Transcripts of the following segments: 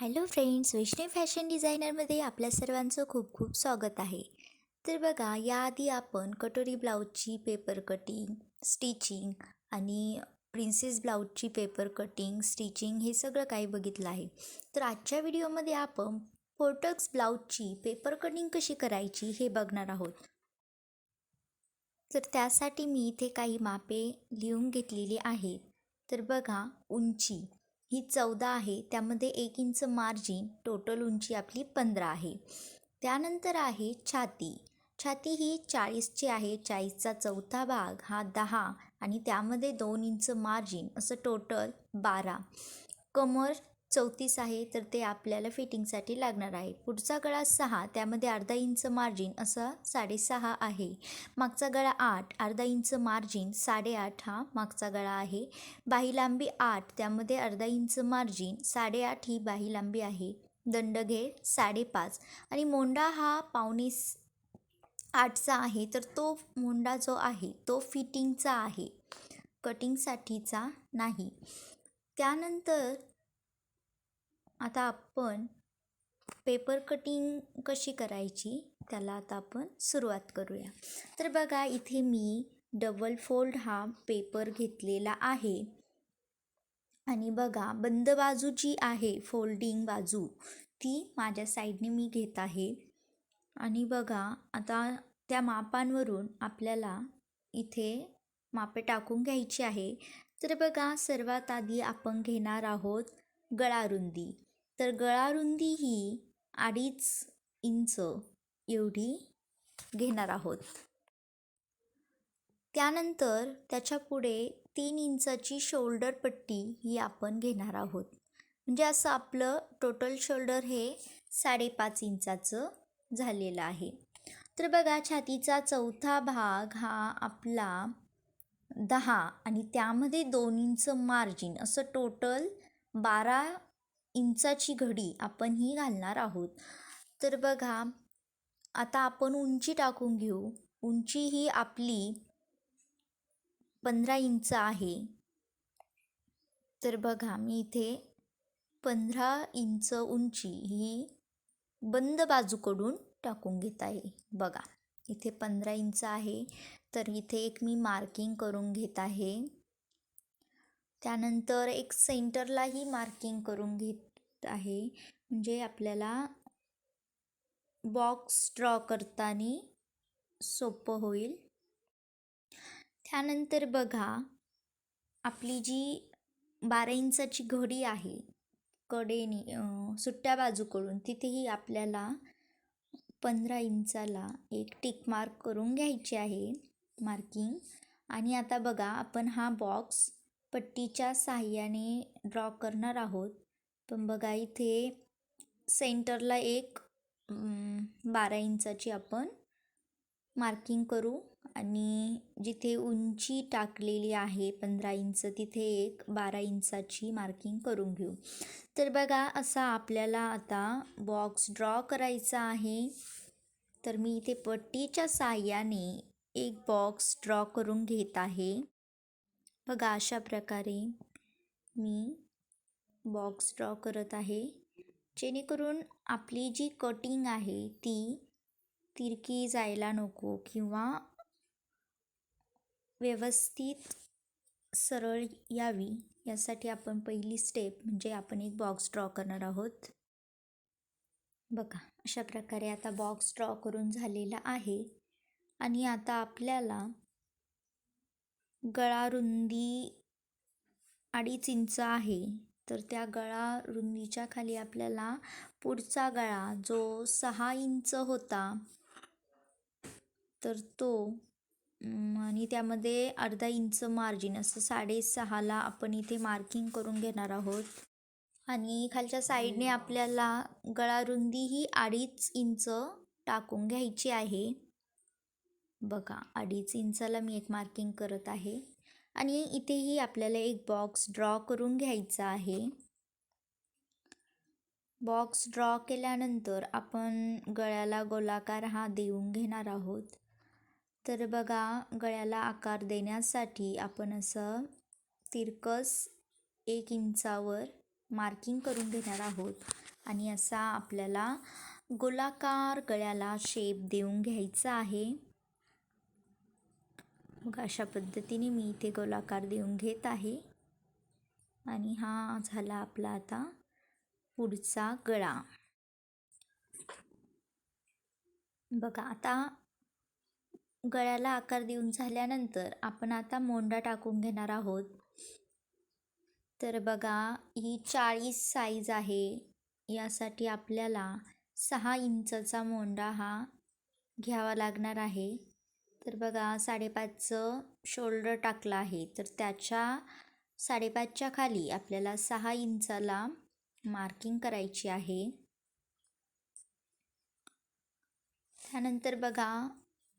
Hello friends Vaishnav fashion डिझायनरमध्ये आपल्या सर्वांचं खूप खूप स्वागत आहे. तर बघा याआधी आपण कटोरी ब्लाऊजची पेपर कटिंग स्टिचिंग आणि प्रिन्सेस ब्लाऊजची पेपर कटिंग स्टिचिंग हे सगळं काही बघितलं आहे. तर आजच्या व्हिडिओमध्ये आपण पोर्टक्स ब्लाऊजची पेपर कटिंग कशी करायची हे बघणार आहोत. तर त्यासाठी मी इथे काही मापे लिहून घेतलेली आहेत. तर बघा उंची. ही चौदा आहे. त्यामध्ये एक इंच मार्जिन टोटल उंची आपली पंधरा आहे. त्यानंतर आहे छाती. छाती ही चाळीसची आहे. चाळीसचा चौथा भाग हा दहा आणि त्यामध्ये दोन इंच मार्जिन असं टोटल बारा. कमर चौतीस आहे तर ते आपल्याला फिटिंगसाठी लागणार आहे. पुढचा गळा सहा त्यामध्ये अर्धा इंच मार्जिन असा साडेसहा आहे. मागचा गळा आठ अर्धा इंच मार्जिन साडेआठ हा मागचा गळा आहे. बाही लांबी आठ त्यामध्ये अर्धा इंच मार्जिन साडेआठ ही बाही लांबी आहे. दंडघेर साडेपाच. आणि मोंडा हा पावणे आठचा आहे तर तो मोंडा जो आहे तो फिटिंगचा आहे. कटिंगसाठीचा नाही. त्यानंतर आता आपण पेपर कटिंग कशी करायची त्याला आता आपण सुरुवात करूया. तर बघा इथे मी डबल फोल्ड हा पेपर घेतलेला आहे. आणि बघा बंद बाजू जी आहे फोल्डिंग बाजू ती माझ्या साईडने मी घेत आहे. आणि बघा आता त्या मापांवरून आपल्याला इथे मापे टाकून घ्यायची आहे. तर बघा सर्वात आधी आपण घेणार आहोत गळारुंदी. तर गळारुंदी ही अडीच इंच एवढी घेणार आहोत. त्यानंतर त्याच्या पुढे तीन इंचाची शोल्डर पट्टी ही आपण घेणार आहोत. म्हणजे असं आपलं टोटल शोल्डर हे साडेपाच इंचाचं झालेलं आहे. तर बघा छातीचा चौथा भाग हा आपला दहा आणि त्यामध्ये दोन इंच मार्जिन असं टोटल बारा इंचाची घडी आपण ही घालणार आहोत. तर बघा आता आपण उंची टाकून घेऊ. उंची ही आपली पंधरा इंच आहे. तर बघा मी इथे पंधरा इंच उंची ही बंद बाजूकडून टाकून घेत आहे. बघा इथे पंधरा इंच आहे. तर इथे एक मी मार्किंग करून घेत आहे. त्यानंतर एक सेंटरलाही मार्किंग करून घेत आहे. म्हणजे आपल्याला बॉक्स ड्रॉ करताना सोपं होईल. त्यानंतर बघा आपली जी बारा इंचाची घडी आहे कडेनी सुट्ट्या बाजूकडून तिथेही आपल्याला पंधरा इंचाला एक टिक मार्क करून घ्यायची आहे मार्किंग. आणि आता बघा आपण हा बॉक्स पट्टीच्या सहाय्याने ड्रॉ करणार आहोत. पण बघा इथे सेंटरला एक बारा इंचाची आपण मार्किंग करू. आणि जिथे उंची टाकलेली आहे पंधरा इंच तिथे एक बारा इंचाची मार्किंग करून घेऊ. तर बघा असा आपल्याला आता बॉक्स ड्रॉ करायचा आहे. तर मी इथे पट्टीच्या सहाय्याने एक बॉक्स ड्रॉ करून घेत आहे. बघा अशा प्रकारे मी बॉक्स ड्रॉ करत आहे. जेणेकरून आपली जी कटिंग आहे ती तिरकी जायला नको किंवा व्यवस्थित सरळ यावी. यासाठी आपण पहिली स्टेप म्हणजे आपण एक बॉक्स ड्रॉ करणार आहोत. बघा अशा प्रकारे आता बॉक्स ड्रॉ करून झालेला आहे. आणि आता आपल्याला गळा रुंदी अडीच इंच आहे. तर त्या गळा रुंदीच्या खाली आपल्याला पुढचा गळा जो सहा इंच होता तर तो आणि त्यामध्ये अर्धा इंच मार्जिन असं साडेसहाला आपण इथे मार्किंग करून घेणार आहोत. आणि खालच्या साईडने आपल्याला गळारुंदी ही अडीच इंच टाकून घ्यायची आहे. बघा अडीच इंचाला मी एक मार्किंग करत आहे. आणि इथेही आपल्याला एक बॉक्स ड्रॉ करून घ्यायचा आहे. बॉक्स ड्रॉ केल्यानंतर आपण गळ्याला गोलाकार हा देऊन घेणार आहोत. तर बघा गळ्याला आकार देण्यासाठी आपण असं तिरकस एक इंचावर मार्किंग करून घेणार आहोत. आणि असा आपल्याला गोलाकार गळ्याला शेप देऊन घ्यायचा आहे. मग अशा पद्धतीने मी इथे गोलाकार देऊन घेत आहे. आणि हा झाला आपला आता पुढचा गळा. बघा आता गळ्याला आकार देऊन झाल्यानंतर आपण आता मोंडा टाकून घेणार आहोत. तर बघा ही चाळीस साईज आहे. यासाठी आपल्याला सहा इंचचा मोंडा हा घ्यावा लागणार आहे. तर बघा साडेपाचचं शोल्डर टाकलं आहे. तर त्याच्या साडेपाचच्या खाली आपल्याला सहा इंचाला मार्किंग करायची आहे. त्यानंतर बघा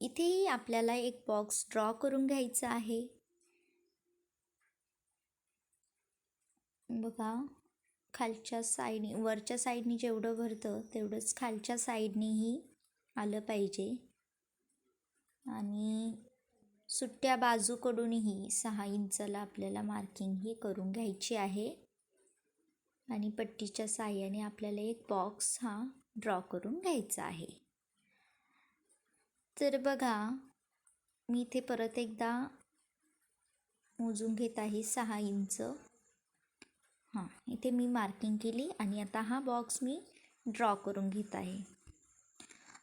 इथेही आपल्याला एक बॉक्स ड्रॉ करून घ्यायचा आहे. बघा खालच्या साईडने वरच्या साईडनी जेवढं भरतं तेवढंच खालच्या साईडनेही आलं पाहिजे. आणि सुट्ट्या बाजूकडूनही सहा इंचाला आपल्याला मार्किंग ही करून घ्यायची आहे. आणि पट्टीच्या साह्याने आपल्याला एक बॉक्स हा ड्रॉ करून घ्यायचा आहे. तर बघा मी इथे परत एकदा मोजून घेत आहे सहा इंच. हां इथे मी मार्किंग केली आणि आता हा बॉक्स मी ड्रॉ करून घेत आहे.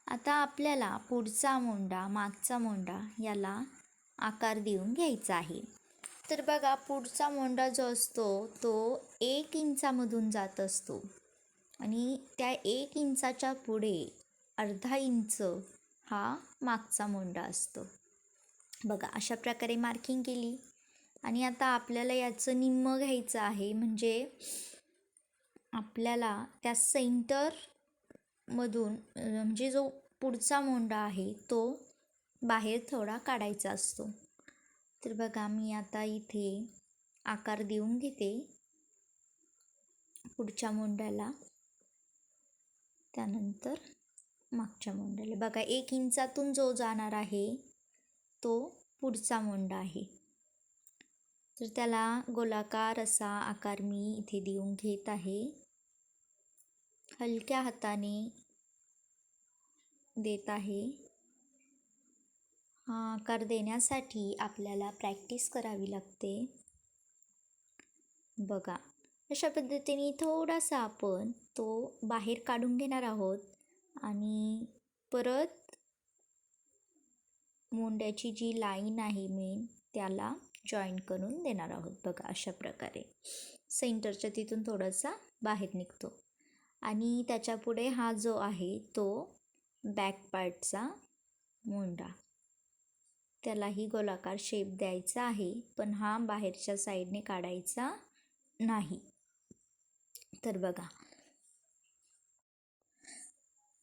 आता आपल्याला पुढचा मोंडा मागचा मोंडा याला आकार देऊन घ्यायचा आहे. तर बघा पुढचा मोंडा जो असतो तो एक इंचामधून जात असतो. आणि त्या एक इंचाच्या पुढे अर्धा इंच हा मागचा मोंडा असतो. बघा अशा प्रकारे मार्किंग केली. आणि आता आपल्याला याचं निम्म घ्यायचं आहे म्हणजे आपल्याला त्या सेंटर मधून म्हणजे जो पुढचा मोंडा आहे तो बाहेर थोडा काढायचा असतो. तर बघा मी आता इथे आकार देऊन घेते पुढच्या मोंड्याला त्यानंतर मागच्या मोंड्याला बघा एक इंचातून जो जाणार आहे तो पुढचा मोंडा आहे. तर त्याला गोलाकार असा आकार मी इथे देऊन घेत आहे. हलक्या हाताने देत आहे. हा आकार देण्यासाठी आपल्याला प्रॅक्टिस करावी लागते. बघा अशा पद्धतीने थोडासा आपण तो बाहेर काढून घेणार आहोत आणि परत मोंड्याची जी लाईन आहे मेन त्याला जॉईन करून देणार आहोत. बघा अशा प्रकारे. सेंटरच्या तिथून थोडासा बाहेर निघतो. आणि त्याच्यापुढे हा जो आहे तो बॅक पार्टचा मोंडा. त्यालाही गोलाकार शेप द्यायचा आहे पण हा बाहेरच्या साईडने काढायचा नाही. तर बघा.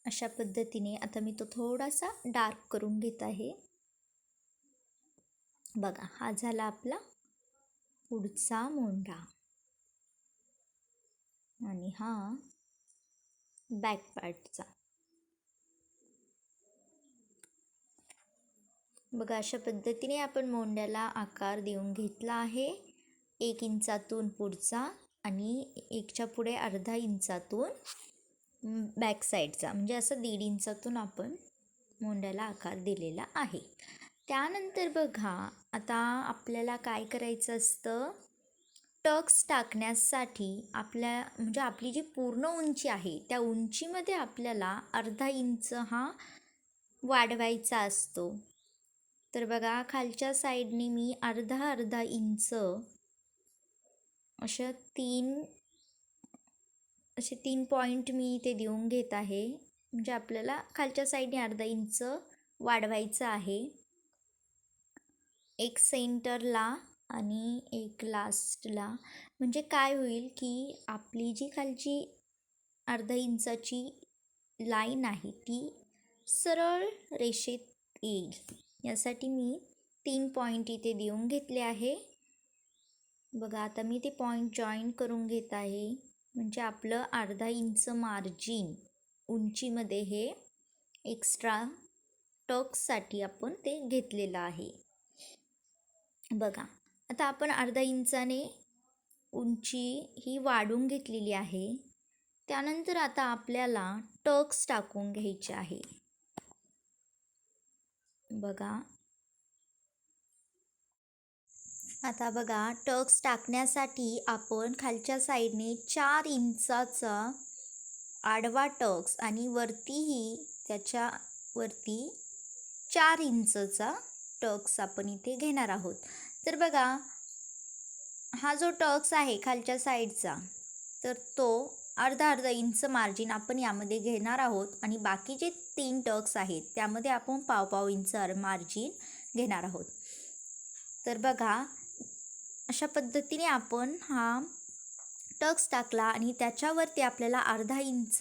अशा पद्धतीने आता मी तो थोडासा डार्क करून घेत आहे. बघा हा झाला आपला पुढचा मोंढा आणि हा बॅक पार्टचा बघा अशा पद्धतीने आपण मोंड्याला आकार देऊन घेतला आहे. एक इंचातून पुढचा आणि एकच्या पुढे अर्धा इंचातून बॅक साईडचा. म्हणजे असं दीड इंचातून आपण मोंड्याला आकार दिलेला आहे. त्यानंतर बघा आता आपल्याला काय करायचं असतं? टक्स टाकण्यासाठी आपल्या म्हणजे आपली जी पूर्ण उंची आहे त्या उंचीमध्ये आपल्याला अर्धा इंच हा वाढवायचा असतो. तर बघा खालच्या साईडने मी अर्धा अर्धा इंच अशा तीन असे तीन पॉईंट मी इथे देऊन घेत आहे. म्हणजे आपल्याला खालच्या साईडने अर्धा इंच वाढवायचं आहे. एक सेंटरला आणि एक लास्टला म्हणजे काय होईल की आपली जी खालची अर्धा इंचाची लाईन आहे ती सरळ रेषेत येईल. यासाठी मी तीन पॉईंट इथे देऊन घेतले आहे. बघा आता मी ते पॉईंट जॉईन करून घेत आहे. म्हणजे आपलं अर्धा इंच मार्जिन उंचीमध्ये हे एक्स्ट्रा टक्ससाठी आपण ते घेतलेलं आहे. बघा आता आपण अर्धा इंचाने उंची ही वाढून घेतलेली आहे. त्यानंतर आता आपल्याला टक्स टाकून घ्यायचे आहे. बघा. आता बघा टक्स टाकण्यासाठी आपण खालच्या साईडने चार इंचाचा आडवा टक्स आणि वरतीही त्याच्यावरती चार इंचचा टक्स आपण इथे घेणार आहोत. तर बघा हा जो टक्स आहे खालच्या साईडचा तर तो अर्धा अर्धा इंच मार्जिन आपण यामध्ये घेणार आहोत आणि बाकीचे तीन टक्स आहेत त्यामध्ये आपण पाव पाव इंच मार्जिन घेणार आहोत. तर बघा अशा पद्धतीने आपण हा टक्स टाकला आणि त्याच्यावरती आपल्याला अर्धा इंच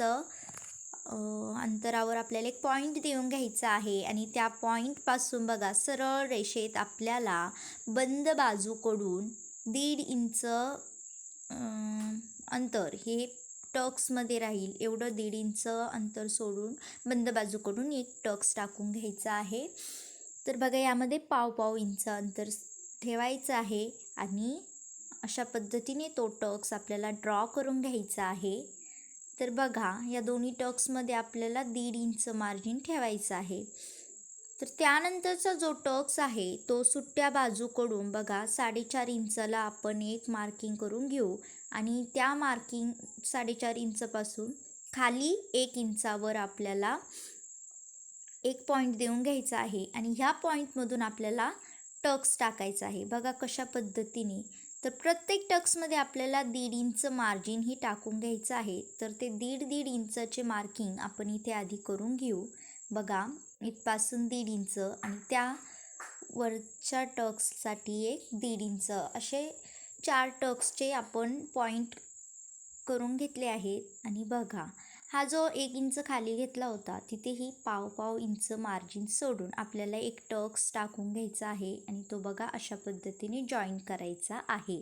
अंतरावर आपल्याला एक पॉईंट देऊन घ्यायचा आहे. आणि त्या पॉईंटपासून बघा सरळ रेषेत आपल्याला बंद बाजूकडून दीड इंच अंतर हे टक्समध्ये राहील. एवढं दीड इंच अंतर सोडून बंद बाजूकडून एक टक्स टाकून घ्यायचं आहे. तर बघा यामध्ये पाव पाव इंच अंतर ठेवायचं आहे. आणि अशा पद्धतीने तो टक्स आपल्याला ड्रॉ करून घ्यायचा आहे. तर बघा या दोन्ही टक्समध्ये आपल्याला दीड इंच मार्जिन ठेवायचं आहे. तर त्यानंतरचा जो टक्स आहे तो सुट्ट्या बाजूकडून बघा साडेचार इंचाला आपण एक मार्किंग करून घेऊ. आणि त्या मार्किंग साडेचार इंचपासून खाली एक इंचावर आपल्याला एक पॉईंट देऊन घ्यायचा आहे. आणि ह्या पॉईंटमधून आपल्याला टक्स टाकायचा आहे. बघा कशा पद्धतीने. तर प्रत्येक टक्समध्ये आपल्याला दीड इंच मार्जिन ही टाकून घ्यायचं आहे. तर ते दीड दीड इंचाचे मार्किंग आपण इथे आधी करून घेऊ. बघा इथपासून दीड इंच आणि त्या वरच्या टक्ससाठी एक दीड इंच. असे चार टक्सचे आपण पॉईंट करून घेतले आहेत. आणि बघा हा जो एक इंच खाली घेतला होता तिथेही पाव पाव इंच मार्जिन सोडून आपल्याला एक टक्स टाकून घ्यायचा आहे आणि तो बघा अशा पद्धतीने जॉईन करायचा आहे.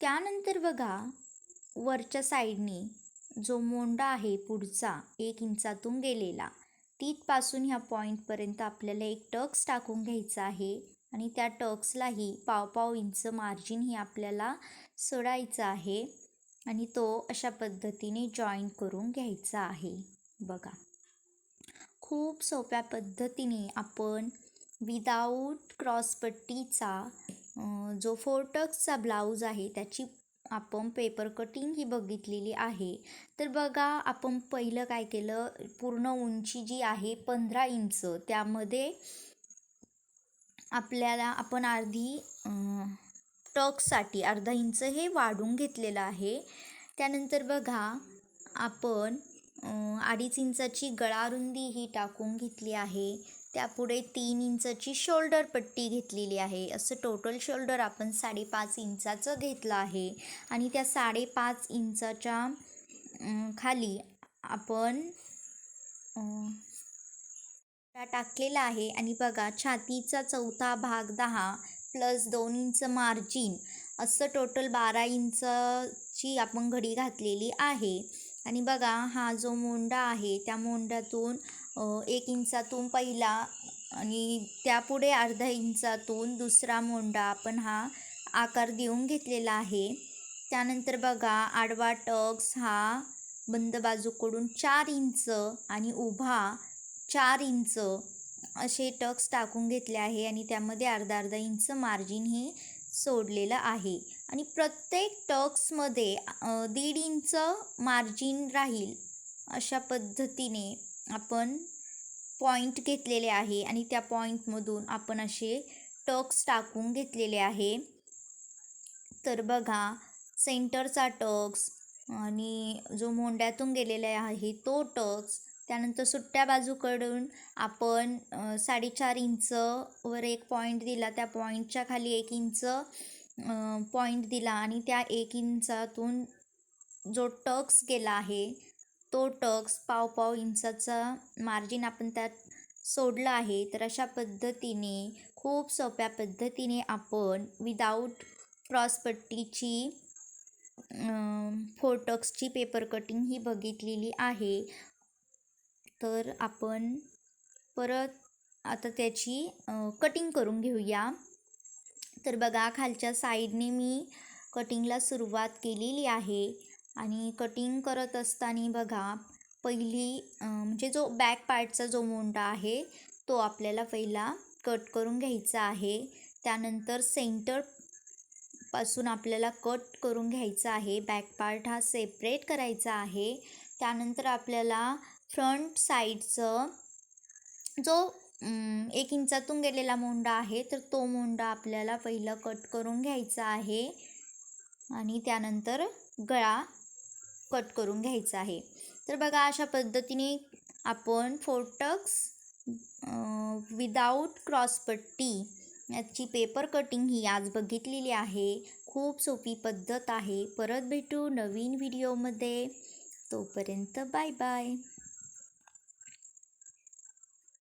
त्यानंतर बघा वरच्या साईडने जो मोंडा आहे पुढचा एक इंचातून गेलेला तिथपासून ह्या पॉईंटपर्यंत आपल्याला एक टक्स टाकून घ्यायचा आहे आणि त्या टक्सलाही पाव पाव इंच मार्जिन ही आपल्याला सोडायचं आहे. आणि तो अशा पद्धतीने जॉईन करून घ्यायचा आहे. बघा. खूप सोप्या पद्धतीने आपण विदाऊट क्रॉसपट्टीचा जो फोरटक्सचा ब्लाऊज आहे त्याची आपण पेपर कटिंग ही बघितलेली आहे. तर बघा आपण पहिलं काय केलं? पूर्ण उंची जी आहे पंधरा इंच त्यामध्ये आपल्याला आपण अर्धी टक्ससाठी अर्धा इंच हे वाढून घेतलेलं आहे. त्यानंतर बघा आपण अडीच इंचाची गळारुंदी ही टाकून घेतली आहे. त्यापुढे तीन इंचाची शोल्डर पट्टी घेतलेली आहे. असं टोटल शोल्डर आपण साडेपाच इंचाचं घेतलं आहे. आणि त्या साडेपाच इंचाच्या खाली आपण टाकलेला आहे. आणि बघा छातीचा चौथा भाग दहा प्लस दोन इंच मार्जिन असं टोटल बारा इंचची आपण घडी घातलेली आहे. आणि बघा हा जो मोंडा आहे त्या मोंड्यातून एक इंचातून पहिला आणि त्यापुढे अर्धा इंचातून दुसरा मोंडा आपण हा आकार देऊन घेतलेला आहे. त्यानंतर बघा आडवा टक्स हा बंद बाजूकडून चार इंच आणि उभा चार इंच असे टक्स टाकून घेतले आहे आणि त्यामध्ये अर्धा अर्धा इंच मार्जिन हे सोडलेलं आहे. आणि प्रत्येक टक्समध्ये दीड इंच मार्जिन राहील अशा पद्धतीने आपण पॉईंट घेतलेले आहे आणि त्या पॉईंटमधून आपण असे टक्स टाकून घेतलेले आहे. तर बघा सेंटरचा टक्स आणि जो मोंड्यातून गेलेला आहे तो टक्स त्यानंतर सुट्ट्या बाजूकडून आपण साडेचार इंच वर एक पॉईंट दिला. त्या पॉईंटच्या खाली एक इंच पॉईंट दिला आणि त्या एक इंचातून जो टक्स गेला आहे तो टक्स पाव पाव इंचाचा मार्जिन आपण त्यात सोडला आहे. तर अशा पद्धतीने खूप सोप्या पद्धतीने आपण विदाऊट क्रॉसपट्टीची फोर टक्सची पेपर कटिंग ही बघितलेली आहे. तर आपण परत आता त्याची कटिंग करून घेऊया. तर बघा खालच्या साईडने मी कटिंगला सुरुवात केलेली आहे. आणि कटिंग करत असताना बघा पहिली म्हणजे जो बॅक पार्टचा जो मोंडा आहे तो आपल्याला पहिला कट करून घ्यायचा आहे. त्यानंतर सेंटरपासून आपल्याला कट करून घ्यायचा आहे. बॅक पार्ट हा सेपरेट करायचा आहे. त्यानंतर आपल्याला फ्रंट साईडचं जो एक इंचातून गेलेला मोंडा आहे तर तो मोंडा आपल्याला पहिलं कट करून घ्यायचा आहे. आणि त्यानंतर गळा कट करून घ्यायचा आहे. तर बघा अशा पद्धतीने आपण फोर्टक्स विदाऊट क्रॉसपट्टी याची पेपर कटिंग ही आज बघितलेली आहे. खूप सोपी पद्धत आहे. परत भेटू नवीन व्हिडिओमध्ये तोपर्यंत बाय बाय.